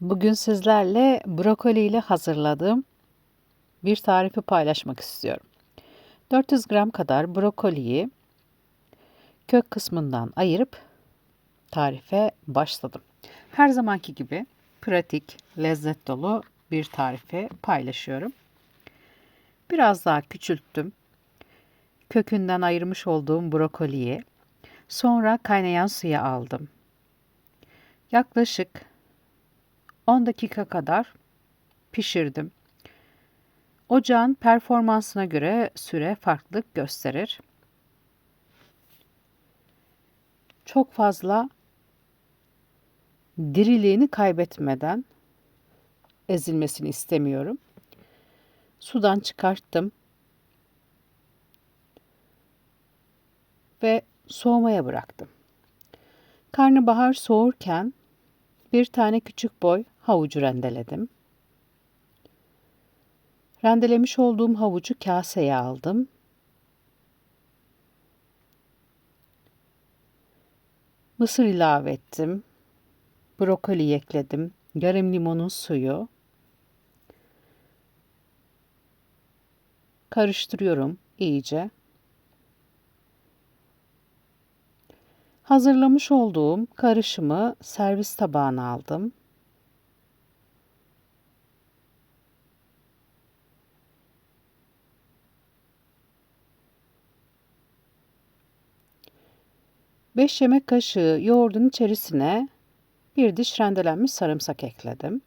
Bugün sizlerle brokoli ile hazırladığım bir tarifi paylaşmak istiyorum. 400 gram kadar brokoliyi kök kısmından ayırıp tarife başladım. Her zamanki gibi pratik, lezzet dolu bir tarifi paylaşıyorum. Biraz daha küçülttüm. Kökünden ayırmış olduğum brokoliyi sonra kaynayan suya aldım. Yaklaşık 10 dakika kadar pişirdim. Ocağın performansına göre süre farklılık gösterir. Çok fazla diriliğini kaybetmeden ezilmesini istemiyorum. Sudan çıkarttım. Ve soğumaya bıraktım. Karnabahar soğurken bir tane küçük boy havucu rendeledim. Rendelemiş olduğum havucu kaseye aldım. Mısır ilave ettim. Brokoli ekledim. Yarım limonun suyu. Karıştırıyorum iyice. Hazırlamış olduğum karışımı servis tabağına aldım. Beş yemek kaşığı yoğurdun içerisine bir diş rendelenmiş sarımsak ekledim.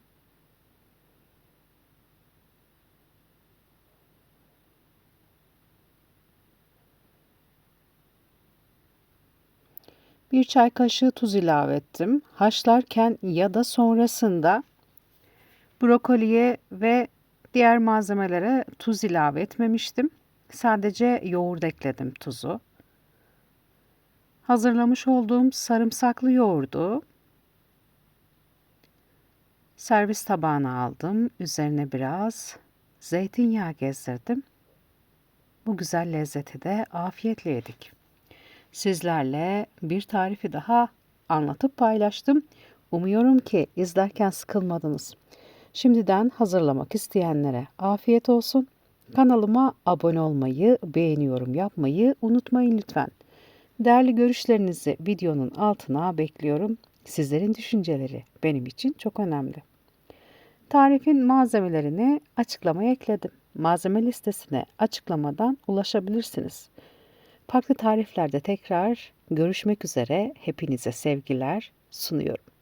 Bir çay kaşığı tuz ilave ettim. Haşlarken ya da sonrasında brokoliye ve diğer malzemelere tuz ilave etmemiştim. Sadece yoğurt ekledim tuzu. Hazırlamış olduğum sarımsaklı yoğurdu servis tabağına aldım. Üzerine biraz zeytinyağı gezdirdim. Bu güzel lezzeti de afiyetle yedik sizlerle bir tarifi daha anlatıp paylaştım. Umuyorum ki izlerken sıkılmadınız. Şimdiden hazırlamak isteyenlere afiyet olsun. Kanalıma abone olmayı, beğeniyorum yapmayı unutmayın lütfen. Değerli görüşlerinizi videonun altına bekliyorum. Sizlerin düşünceleri benim için çok önemli. Tarifin malzemelerini açıklamaya ekledim. Malzeme listesine açıklamadan ulaşabilirsiniz. Farklı tariflerde tekrar görüşmek üzere. Hepinize sevgiler sunuyorum.